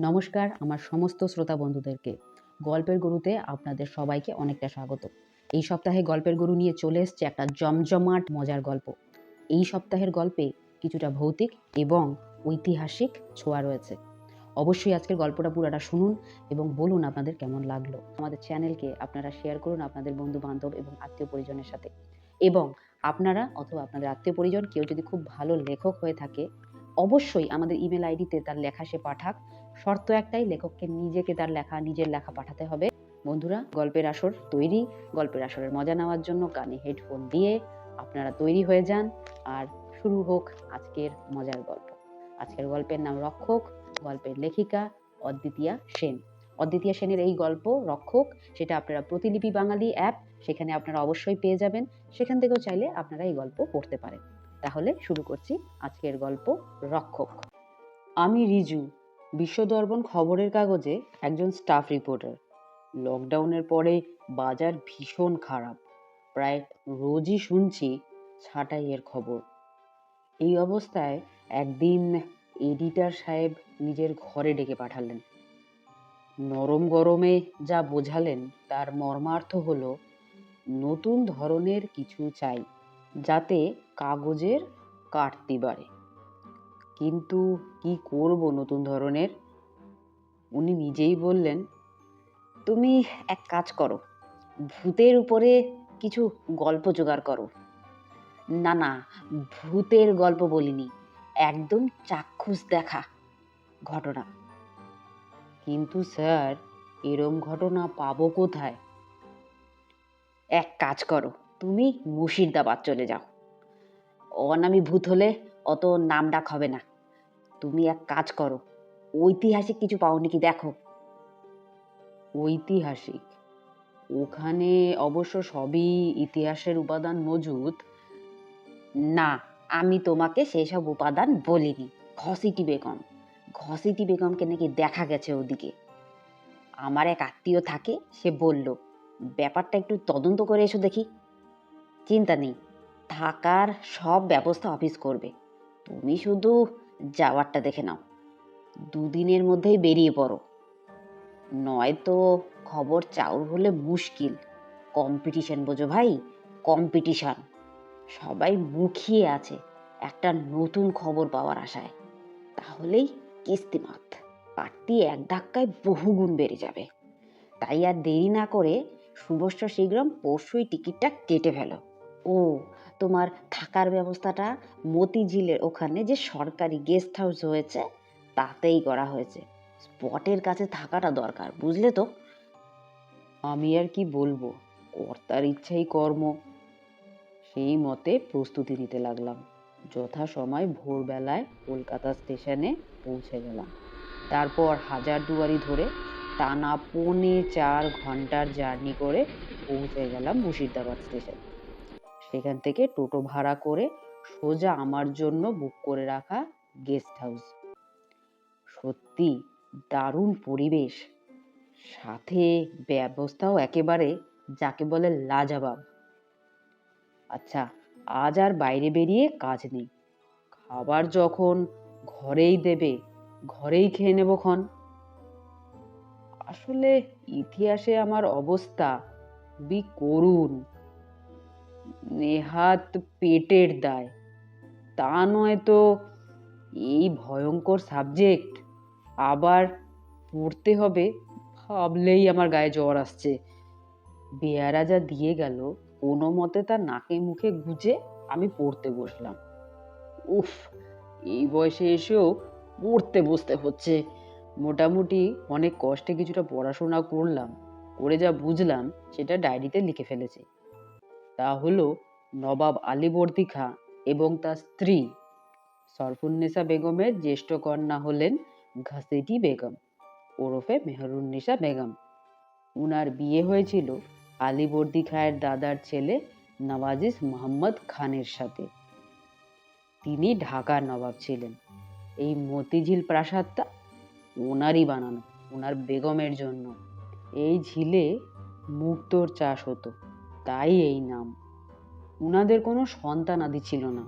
নমস্কার, আমার সমস্ত শ্রোতা বন্ধুদেরকে। গল্পের গরুতে আপনাদের সবাইকে অনেকটা স্বাগত। এই সপ্তাহে গল্পের গরু নিয়ে চলে এসছে একটা জমজমাট মজার গল্প। এই সপ্তাহের গল্পে কিছুটা ভৌতিক এবং ঐতিহাসিক ছোঁয়া রয়েছে। অবশ্যই আজকের গল্পটা পুরোটা শুনুন এবং বলুন আপনাদের কেমন লাগল। আমাদের চ্যানেলকে আপনারা শেয়ার করুন আপনাদের বন্ধু বান্ধব এবং আত্মীয় পরিজনের সাথে। এবং আপনারা অথবা আপনাদের আত্মীয় পরিজন কেউ যদি খুব ভালো লেখক হয়ে থাকে, অবশ্যই আমাদের ইমেল আইডিতে তার লেখা সে পাঠাক। শর্ত একটাই, লেখককে নিজেকে তার লেখা, নিজের লেখা পাঠাতে হবে। বন্ধুরা, গল্পের আসর তৈরি। গল্পের আসরের মজা নেওয়ার জন্য কানে হেডফোন দিয়ে আপনারা তৈরি হয়ে যান। আর শুরু হোক আজকের মজার গল্প। আজকের গল্পের নাম রক্ষক, গল্পের লেখিকা অদ্বিতীয়া সেন। অদ্বিতীয়া সেনের এই গল্প রক্ষক, সেটা আপনারা প্রতিলিপি বাঙালি অ্যাপ, সেখানে আপনারা অবশ্যই পেয়ে যাবেন। সেখান থেকেও চাইলে আপনারা এই গল্প পড়তে পারেন। তাহলে শুরু করছি আজকের গল্প রক্ষক। আমি রিজু বিশ্বদর্পণ খবরের কাগজে একজন স্টাফ রিপোর্টার লকডাউনের পরে বাজার ভীষণ খারাপ। প্রায় রোজই শুনছি ছাঁটাইয়ের খবর। এই অবস্থায় একদিন এডিটার সাহেব নিজের ঘরে ডেকে পাঠালেন। নরম গরমে যা বোঝালেন তার মর্মার্থ হল নতুন ধরনের কিছু চাই, যাতে কাগজের কাটতি বাড়ে। কিন্তু কি করব নতুন ধরনের? উনি নিজেই বললেন, তুমি এক কাজ করো, ভূতের উপরে কিছু গল্প জোগাড় করো। না না, ভূতের গল্প বলিনি, একদম চাক্ষুষ দেখা ঘটনা। কিন্তু স্যার, এরম ঘটনা পাবো কোথায়? এক কাজ করো, তুমি মুর্শিদাবাদ চলে যাও। অনামি ভূত হলে অত নাম ডাক হবে না। তুমি এক কাজ করো, ঐতিহাসিক কিছু পাওনি কি দেখো। ঐতিহাসিক? ওখানে অবশ্য সবই ইতিহাসের উপাদান মজুদ। না, আমি তোমাকে সেসব উপাদান বলিনি। ঘসিটি বেগম, ঘসিটি বেগমকে নাকি দেখা গেছে ওদিকে। আমার এক আত্মীয় থাকে, সে বলল, ব্যাপারটা একটু তদন্ত করে এসো দেখি। চিন্তা নেই, থাকার সব ব্যবস্থা অফিস করবে। তুমি শুধু যাওয়ারটা দেখে নাও। দুদিনের মধ্যেই বেরিয়ে পড়ো। নয়তো খবর চাউর হলে মুশকিল। কম্পিটিশন বোঝো ভাই, কম্পিটিশন। সবাই মুখিয়ে আছে একটা নতুন খবর পাওয়ার আশায়। তাহলেই কিস্তিমাত পার্টি এক ধাক্কায় বহুগুণ বেড়ে যাবে। তাই আর দেরি না করে শুভস্য শীঘ্রম পরশুই টিকিটটা কেটে ফেলো। ও তোমার থাকার ব্যবস্থাটা মতিঝিলের ওখানে যে সরকারি গেস্ট হাউস হয়েছে, তাতেই করা হয়েছে। স্পটের কাছে থাকাটা দরকার, বুঝলে তো? আমি আর কি বলব? কর্তার ইচ্ছাই কর্ম। সেই মতে প্রস্তুতি নিতে লাগলাম। যথাসময় ভোরবেলায় কলকাতা স্টেশনে পৌঁছে গেলাম। তারপর হাজার দুয়ারি ধরে টানা পৌনে চার ঘণ্টার জার্নি করে পৌঁছে গেলাম মুর্শিদাবাদ স্টেশন। সেখান থেকে টোটো ভাড়া করে সোজা আমার জন্য বুক করে রাখা গেস্ট হাউস সত্যি দারুণ পরিবেশ। সাথে ব্যবস্থাও একেবারে যাকে বলে লাজাবাব। আচ্ছা আজ আর বাইরে বেরিয়ে কাজ নেই। খাবার যখন ঘরেই দেবে, ঘরেই খেয়ে নেব ক্ষণ। আসলে ইতিহাসে আমার অবস্থা বি করুণ। নেহাত পেটের দায়। তা নয় তো এই ভয়ঙ্কর সাবজেক্ট। আবার পড়তে হবে ভাবলেই আমার গায়ে জ্বর আসছে। বেয়ারা যা দিয়ে গেল, কোনো মতে তার নাকে মুখে গুজে আমি পড়তে বসলাম। উফ, এই বয়সে এসেও পড়তে বসতে হচ্ছে। মোটামুটি অনেক কষ্টে কিছুটা পড়াশোনা করলাম। করে যা বুঝলাম, সেটা ডায়েরিতে লিখে ফেলেছি। তা হল নবাব আলীবর্দী খাঁ এবং তার স্ত্রী সরফুন্নেসা বেগমের জ্যেষ্ঠ কন্যা হলেন ঘাসেটি বেগম, ওরফে মেহরুন্নেসা বেগম। উনার বিয়ে হয়েছিল আলীবর্দী খাঁয়ের দাদার ছেলে নওয়াজিস মোহাম্মদ খানের সাথে। তিনি ঢাকার নবাব ছিলেন। এই মতিঝিল প্রাসাদটা ওনারই বানানো ওনার বেগমের জন্য। এই ঝিলে মুক্তোর চাষ হতো। তাই এই নাম। উনাদের কোনো সন্তান আদি ছিল না।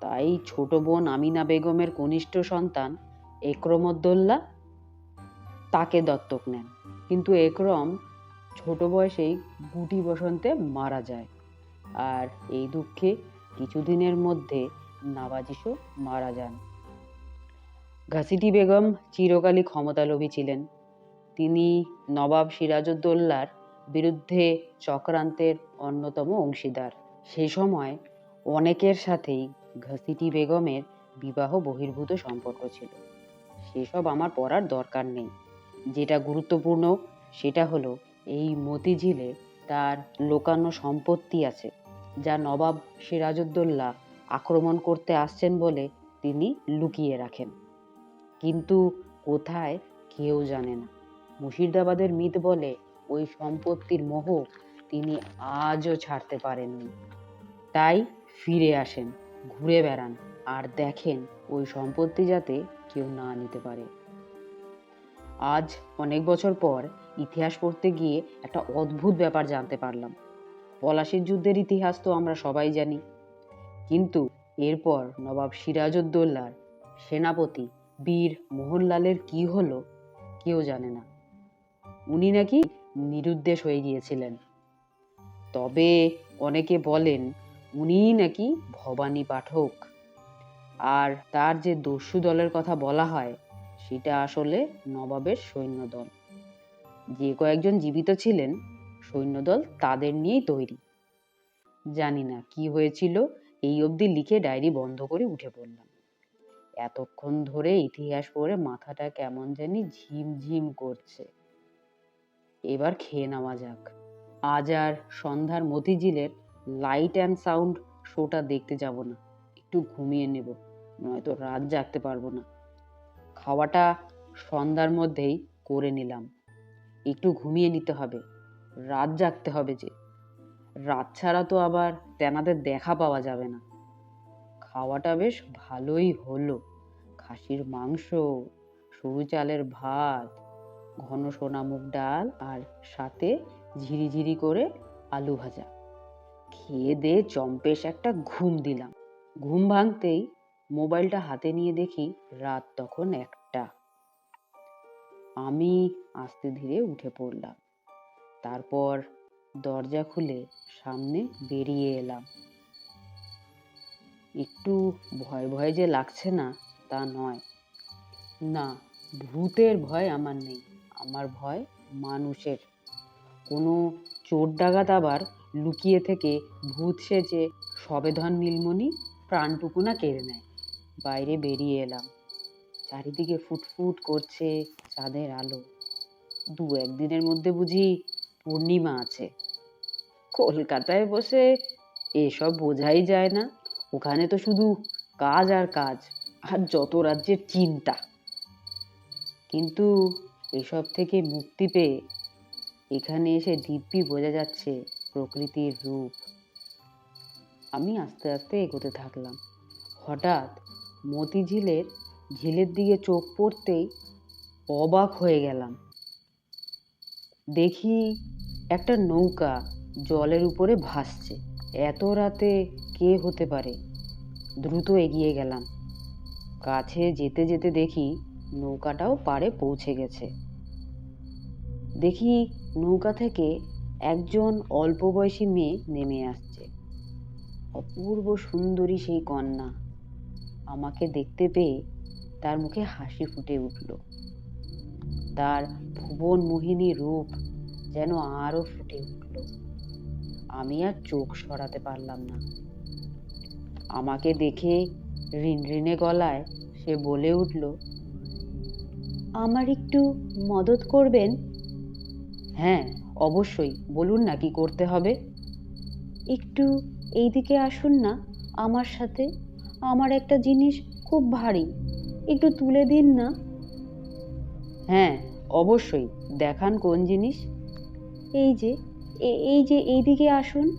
তাই ছোট বোন আমিনা বেগমের কনিষ্ঠ সন্তান একরমদ্দোল্লা তাকে দত্তক নেন। কিন্তু একরম ছোট বয়সেই গুটি বসন্তে মারা যায়। আর এই দুঃখে কিছুদিনের মধ্যে নওয়াজিশও মারা যান। ঘাসিটি বেগম চিরকালই ক্ষমতালোভী ছিলেন। তিনি নবাব সিরাজউদ্দৌলার বিরুদ্ধে চক্রান্তের অন্যতম অংশীদার। সে সময় অনেকের সাথেই ঘসিটি বেগমের বিবাহ বহির্ভূত সম্পর্ক ছিল। সেসব আমার পড়ার দরকার নেই। যেটা গুরুত্বপূর্ণ, সেটা হলো এই মতিঝিলে তার লোকানো সম্পত্তি আছে, যা নবাব সিরাজউদ্দৌলা আক্রমণ করতে আসছেন বলে তিনি লুকিয়ে রাখেন। কিন্তু কোথায় কেউ জানে না। মুর্শিদাবাদের মিত বলে ওই সম্পত্তির মোহ তিনি আজও ছাড়তে পারেননি। তাই ফিরে আসেন, ঘুরে বেড়ান আর দেখেন ওই সম্পত্তি যাতে কেউ না নিতে পারে। আজ অনেক বছর পর ইতিহাস পড়তে গিয়ে একটা অদ্ভুত ব্যাপার জানতে পারলাম। পলাশির যুদ্ধের ইতিহাস তো আমরা সবাই জানি। কিন্তু এরপর নবাব সিরাজউদ্দৌলার সেনাপতি বীর মোহনলালের কি হলো কেউ জানে না। উনি নাকি নিরুদ্দেশ হয়ে গিয়েছিলেন। তবে অনেকে বলেন, উনিই নাকি ভবানী পাঠক। আর তার যে দস্যু দলের কথা বলা হয়, সেটা আসলে নবাবের সৈন্যদল। যে কয়েকজন জীবিত ছিলেন, সৈন্যদল তাদের নিয়েই তৈরি। জানি না কি হয়েছিল, এই অবধি লিখে ডায়েরি বন্ধ করে উঠে পড়লাম। এতক্ষণ ধরে ইতিহাস পড়ে মাথাটা কেমন জানি ঝিমঝিম করছে। এবার খেয়ে নেওয়া যাক। আজ আর সন্ধ্যার মতিঝিলের লাইট অ্যান্ড সাউন্ড শোটা দেখতে যাব না। একটু ঘুমিয়ে নেব, নয়তো রাত জাগতে পারব না। খাওয়াটা সন্ধ্যার মধ্যেই করে নিলাম। একটু ঘুমিয়ে নিতে হবে, রাত জাগতে হবে যে। রাত ছাড়া তো আবার তেনাদের দেখা পাওয়া যাবে না। খাওয়াটা বেশ ভালোই হলো। খাসির মাংস, সরু চালের ভাত ঘন সোনা মুগ ডাল আর সাথে ঝিরিঝিরি করে আলু ভাজা। খেয়ে দিয়ে চম্পেশ, একটা ঘুম দিলাম। ঘুম ভাঙতেই মোবাইলটা হাতে নিয়ে দেখি রাত তখন একটা। আমি আস্তে ধীরে উঠে পড়লাম। তারপর দরজা খুলে সামনে বেরিয়ে এলাম। একটু ভয় ভয় যে লাগছে না, তা নয়। না, ভূতের ভয় আমার নেই। আমার ভয় মানুষের। কোনো চোর ডাকাত আবার লুকিয়ে থেকে ভূত সেজে সবেধন নীলমণি প্রাণটুকু না কেড়ে নেয়। বাইরে বেরিয়ে এলাম। চারিদিকে ফুটফুট করছে চাঁদের আলো। দু একদিনের মধ্যে বুঝি পূর্ণিমা আছে। কলকাতায় বসে এসব বোঝাই যায় না। ওখানে তো শুধু কাজ আর কাজ, আর যত রাজ্যের চিন্তা। কিন্তু এসব থেকে মুক্তি পেয়ে এখানে এসে দিব্যি বোঝা যাচ্ছে প্রকৃতির রূপ। আমি আস্তে আস্তে এগোতে থাকলাম। হঠাৎ মতিঝিলের ঝিলের দিকে চোখ পড়তেই অবাক হয়ে গেলাম। দেখি একটা নৌকা জলের উপরে ভাসছে। এত রাতে কে হতে পারে? দ্রুত এগিয়ে গেলাম। কাছে যেতে যেতে দেখি নৌকাটাও পাড়ে পৌঁছে গেছে। দেখি নৌকা থেকে একজন অল্প বয়সী মেয়ে নেমে আসছে। অপূর্ব সুন্দরী সেই কন্যা। আমাকে দেখতে পেয়ে তার মুখে হাসি ফুটে উঠল। তার ভুবন মোহিনী রূপ যেন আরও ফুটে উঠল। আমি আর চোখ সরাতে পারলাম না। আমাকে দেখে রিনরিনে গলায় সে বলে উঠল আমার একটু মদত করবেন? হ্যাঁ অবশ্যই। বলুন না কি করতে হবে। একটু এইদিকে আসুন না আমার সাথে। আমার একটা জিনিস খুব ভারী। একটু তুলে দিন না। হ্যাঁ অবশ্যই। দেখান কোন জিনিস। এই যে এই যে এইদিকে আসুন।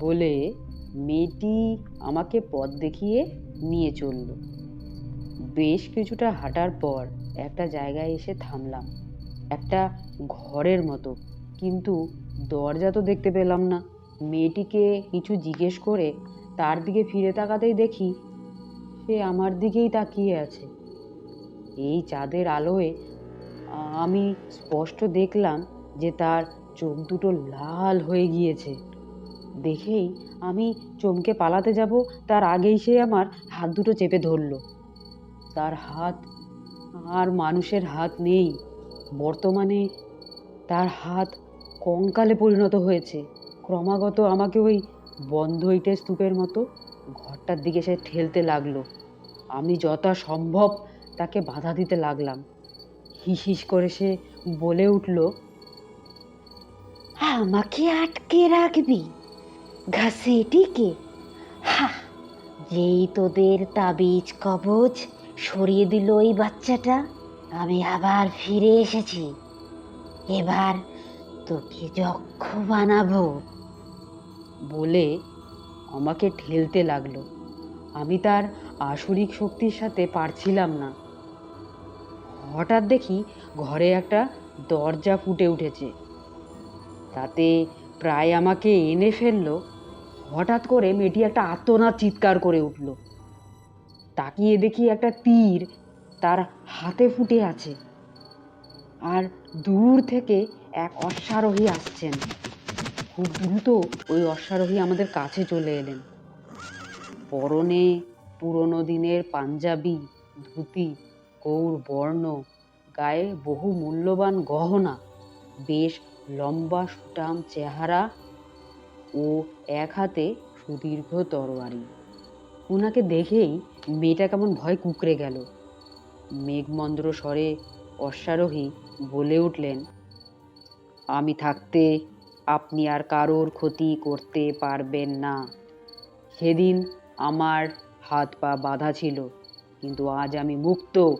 বলে মেয়েটি আমাকে পথ দেখিয়ে নিয়ে চলল। বেশ কিছুটা হাঁটার পর একটা জায়গায় এসে থামলাম। একটা ঘরের মতো। কিন্তু দরজা তো দেখতে পেলাম না। মেয়েটিকে কিছু জিজ্ঞেস করে তার দিকে ফিরে তাকাতেই দেখি সে আমার দিকেই তাকিয়ে আছে। এই চাঁদের আলোয় আমি স্পষ্ট দেখলাম যে তার চোখ দুটো লাল হয়ে গিয়েছে। দেখেই আমি চমকে পালাতে যাব, তার আগেই সে আমার হাত দুটো চেপে ধরলো। তার হাত আর মানুষের হাত নেই। বর্তমানে তার হাত কঙ্কালে পরিণত হয়েছে। ক্রমাগত আমাকে ওই বন্ধ ইটের স্তূপের মতো ঘরটার দিকে সে ঠেলতে লাগল। আমি যথা সম্ভব তাকে বাধা দিতে লাগলাম। হিস হিস করে সে বলে উঠল, আমাকে আটকে রাখবি ঘাসেটিকে। হা যেই তোদের তাবিজ কবচ সরিয়ে দিল ওই বাচ্চাটা। আমি আবার ফিরে এসেছি। এবার তোকে যক্ষ বানাবো। বলে আমাকে ঠেলতে লাগল। আমি তার আসরিক শক্তির সাথে পারছিলাম না। হঠাৎ দেখি ঘরে একটা দরজা ফুটে উঠেছে। তাতে প্রায় আমাকে এনে ফেলল। হঠাৎ করে মেয়েটি একটা আত্মনাদ চিৎকার করে উঠল। তাকিয়ে দেখি একটা তীর তার হাতে ফুটে আছে। আর দূর থেকে এক অশ্বারোহী আসছেন। খুব দ্রুত ওই অশ্বারোহী আমাদের কাছে চলে এলেন। পরনে পুরনো দিনের পাঞ্জাবি, ধুতি, গৌর বর্ণ, গায়ে বহু মূল্যবান গহনা, বেশ লম্বা সুটাম চেহারা ও এক হাতে সুদীর্ঘ তরোয়ারি। ওনাকে দেখেই মেয়েটা কেমন ভয় কুকড়ে গেল। মেঘমন্দ্র স্বরে অশ্বারোহী বলে উঠলেন, আমি থাকতে আপনি আর কারোর ক্ষতি করতে পারবেন না। সেদিন আমার হাত পা বাঁধা ছিল, কিন্তু আজ আমি মুক্ত।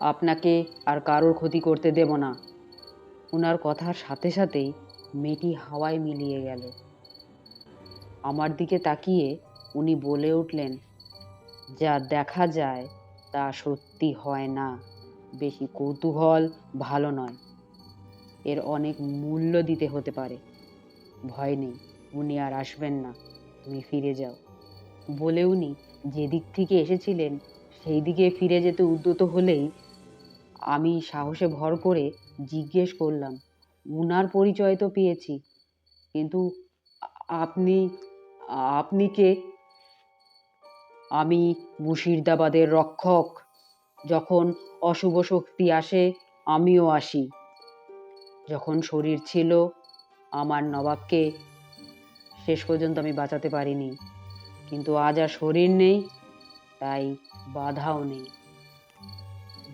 আপনাকে আর কারোর ক্ষতি করতে দেব না। ওনার কথার সাথে সাথেই মেয়েটি হাওয়ায় মিলিয়ে গেল। আমার দিকে তাকিয়ে উনি বলে উঠলেন যা দেখা যায় তা সত্যি হয় না। বেশি কৌতূহল ভালো নয়। এর অনেক মূল্য দিতে হতে পারে। ভয় নেই, উনি আর আসবেন না। তুমি ফিরে যাও। বলে উনি যেদিক থেকে এসেছিলেন, সেই দিকে ফিরে যেতে উদ্যত হলেই আমি সাহসে ভর করে জিজ্ঞেস করলাম, উনার পরিচয় তো পেয়েছি, কিন্তু আপনি আপনি কে? আমি মুর্শিদাবাদের রক্ষক। যখন অশুভ শক্তি আসে, আমিও আসি। যখন শরীর ছিল আমার নবাবকে, শেষ পর্যন্ত আমি বাঁচাতে পারিনি। কিন্তু আজ আর শরীর নেই, তাই বাধাও নেই।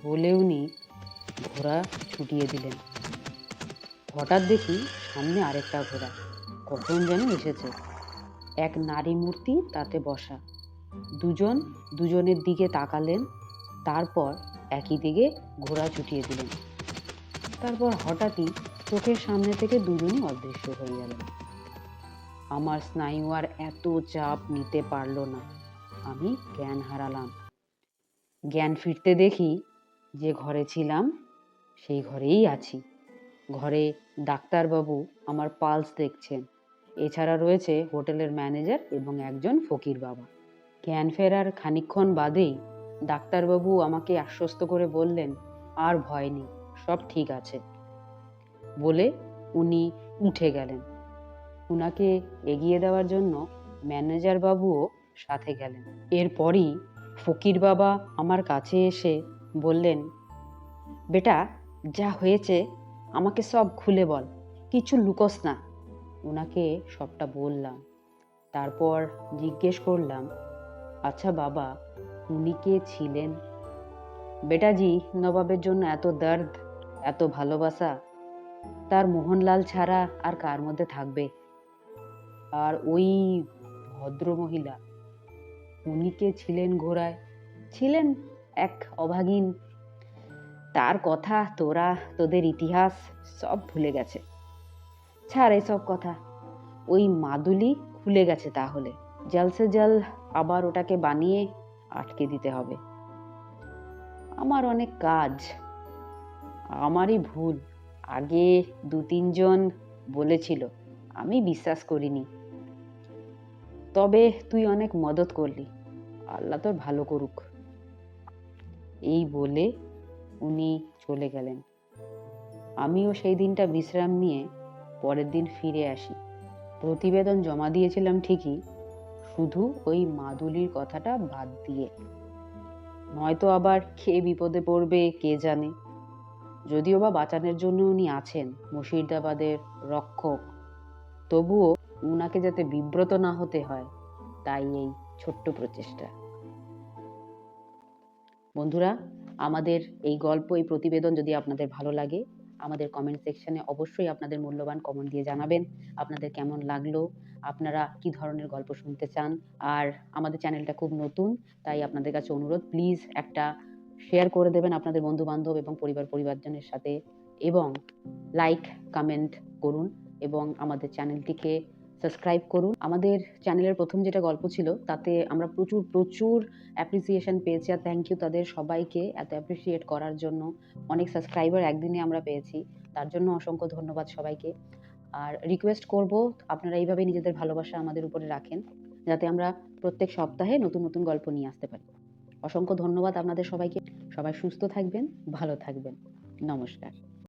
বলে উনি ঘোড়া ছুটিয়ে দিলেন। হঠাৎ দেখি সামনে আরেকটা ঘোড়া। কখন যেন এসেছে। এক নারী মূর্তি তাতে বসা। দুজন দুজনের দিকে তাকালেন, তারপর একই দিকে ঘোড়া ছুটিয়ে দিলেন। তারপর হঠাৎই চোখের সামনে থেকে দুজনই অদৃশ্য হয়ে গেলেন। আমার স্নায়ু আর এত চাপ নিতে পারল না। আমি জ্ঞান হারালাম। জ্ঞান ফিরতে দেখি যে ঘরে ছিলাম, সেই ঘরেই আছি। ঘরে ডাক্তারবাবু আমার পালস দেখছেন। এছাড়া রয়েছে হোটেলের ম্যানেজার এবং একজন ফকির বাবা জ্ঞান ফেরার খানিকক্ষণ বাদেই ডাক্তারবাবু আমাকে আশ্বস্ত করে বললেন, আর ভয় নেই, সব ঠিক আছে। বলে উনি উঠে গেলেন। উনাকে এগিয়ে দেওয়ার জন্য ম্যানেজার বাবুও সাথে গেলেন। এরপরই ফকির বাবা আমার কাছে এসে বললেন, বেটা, যা হয়েছে, আমাকে সব খুলে বল, কিছু লুকোস না। ওনাকে সবটা বললাম। তারপর জিজ্ঞেস করলাম আচ্ছা বাবা, উনি কে ছিলেন? বেটাজি, নবাবের জন্য এত দর্দ, এত ভালোবাসা। তার মোহনলাল ছাড়া আর কার মধ্যে থাকবে? আর ওই ভদ্র মহিলা উনি কে ছিলেন ঘোড়ায়? ছিলেন এক অভাগিন। তার কথা, তোরা, তোদের ইতিহাস সব ভুলে গেছে। ছাড় এসব কথা। ওই মাদুলি খুলে গেছে তাহলে। জলসে জল আবার ওটাকে বানিয়ে আটকে দিতে হবে। আমার অনেক কাজ। আমারই ভুল। আগে দু তিনজন বলেছিল, আমি বিশ্বাস করিনি। তবে তুই অনেক মদত করলি। আল্লাহ তোর ভালো করুক। এই বলে উনি চলে গেলেন। আমিও সেই দিনটা বিশ্রাম নিয়ে পরের দিন ফিরে আসি। প্রতিবেদন জমা দিয়েছিলাম ঠিকই শুধু ওই মাদুলির কথাটা বাদ দিয়ে। নয়তো আবার কে বিপদে পড়বে, কে জানে? যদিও বা বাঁচানোর জন্য উনি আছেন, মুর্শিদাবাদের রক্ষক। তবুও উনাকে যাতে বিব্রত না হতে হয়, তাই এই ছোট্ট প্রচেষ্টা। বন্ধুরা, আমাদের এই গল্প, এই প্রতিবেদন যদি আপনাদের ভালো লাগে, আমাদের কমেন্ট সেকশনে অবশ্যই আপনাদের মূল্যবান কমেন্ট দিয়ে জানাবেন। আপনাদের কেমন লাগল? আপনারা কি ধরনের গল্প শুনতে চান? আর আমাদের চ্যানেলটা খুব নতুন, তাই আপনাদের কাছে অনুরোধ প্লিজ একটা শেয়ার করে দেবেন আপনাদের বন্ধু বান্ধব এবং পরিবার পরিবারজনের সাথে এবং লাইক কমেন্ট করুন এবং আমাদের চ্যানেলটিকে সাবস্ক্রাইব করুন। আমাদের চ্যানেলের প্রথম যেটা গল্প ছিল, তাতে আমরা প্রচুর প্রচুর অ্যাপ্রিসিয়েশন পেয়েছি আর থ্যাংক ইউ তাদের সবাইকে এত অ্যাপ্রিসিয়েট করার জন্য। অনেক সাবস্ক্রাইবার একদিনে আমরা পেয়েছি, তার জন্য অসংখ্য ধন্যবাদ সবাইকে। আর রিকোয়েস্ট করব, আপনারা এইভাবে নিজেদের ভালোবাসা আমাদের উপরে রাখেন, যাতে আমরা প্রত্যেক সপ্তাহে নতুন নতুন গল্প নিয়ে আসতে পারি। অসংখ্য ধন্যবাদ আপনাদের সবাইকে। সবাই সুস্থ থাকবেন, ভালো থাকবেন। নমস্কার।